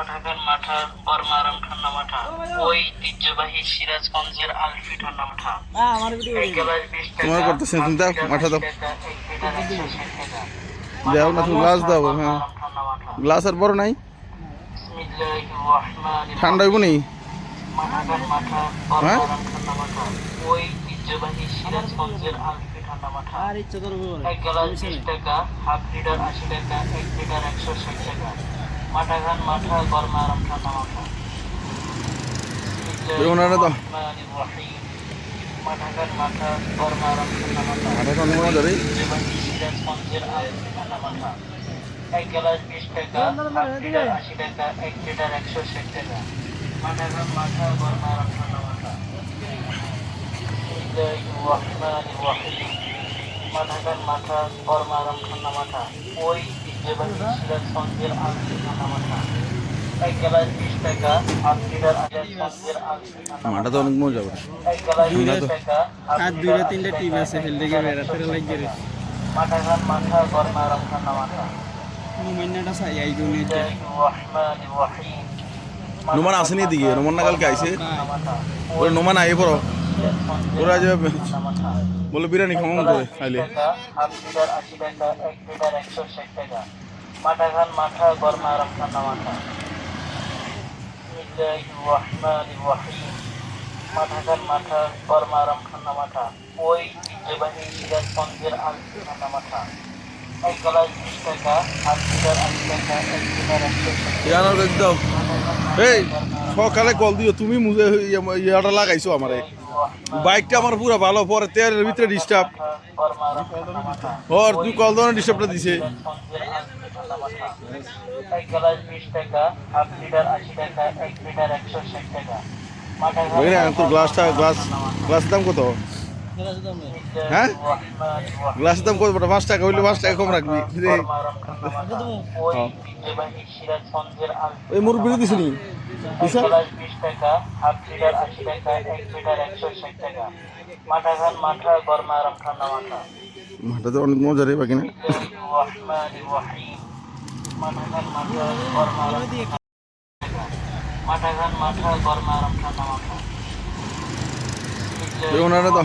মাঠাগার মাঠা বর্মারাম ঠান্ডা মাঠা ঐতিহ্যবাহী সিরাজগঞ্জের আলফি ঠান্ডা মাঠা গ্লাস তোমার করতেছে, তুমি দাও, মাঠা দাও। দাও না, তুমি গ্লাস দাও, হ্যাঁ। গ্লাস আর বড় নাই। ঠান্ডা হইব নি? মাঠা হ্যাঁ? ঐতিহ্যবাহী সিরাজগঞ্জের আলফি ঠান্ডা মাঠা আর ইচ্ছা করব এক গ্লাস বিশ টাকা হাফ লিটার আশি টাকা এক লিটার একশো ষাট টাকা। মাঠাঘান মাঠা ঠান্ডা মাঠা এই ওনারা তো- মাঠাঘান মাঠা গরমা আরাম ঠান্ডা মাঠা মাঠা তো অনেক মজা রে জীবনী সিরাজগঞ্জের আলফি ঠান্ডা মাঠা এক গ্লাস বিশ টাকা হাফ লিটার আশি টাকা এক লিটার একশো ষাট টাকা। মাঠাঘান মাঠা গরমা আরাম ঠান্ডা মাঠা মাথাকার মাথা বর্মারাম ওই মাঠা তো অনেক মজা করে। আর দুইটা তিনটা টিম আছে হেলতে গিয়ে বেড়াতে লাগিয়ে রে নোমান আসেনি এদিকে নোমান না কালকে ওরে নোমান আইয়ে পড়ো। ওরা যে বলে বিরিয়ানি করে আশি লিটার একশো ষাট টাকা মাথা খান মাথা গরমা আরাম ঠান্ডা মাথা ওই ঐতিহ্যবাহী সিরাজগঞ্জের আলসি মাথা এক গ্লাস বিশ টাকা হাফ লিটার আশি টাকা এক লিটার একশো ইয়ানোর কাছে এই সকালে কল দিও তুমি মুজে ইয়াটা লাগাইছো আমারে। বাইকটা আমার পুরো ভালো পরে তেলের ভিতরে ডিস্টার্ব ওর তুই কল ধরনের ডিস্টার্বটা দিছে। গ্লাস তোর গ্লাসটা গ্লাস গ্লাসের দাম কত? হ্যাঁ? গ্লাসের দাম কত পাঁচ টাকা হইলে পাঁচ টাকা কম রাখবি। রে। ওই মুরব্বি দিছি নি দিছে? বিশ টাকা হাফ লিটার আশি টাকা এক লিটার একশো ষাট টাকা মাথা খান মাথা গরমা আরাম ঠান্ডা মাথা মাঠটা তো অনেক মজা রে বাকি না? মাথাঘান মাথা গরমা আরাম ঠান্ডা মাথা এই ওনারা তো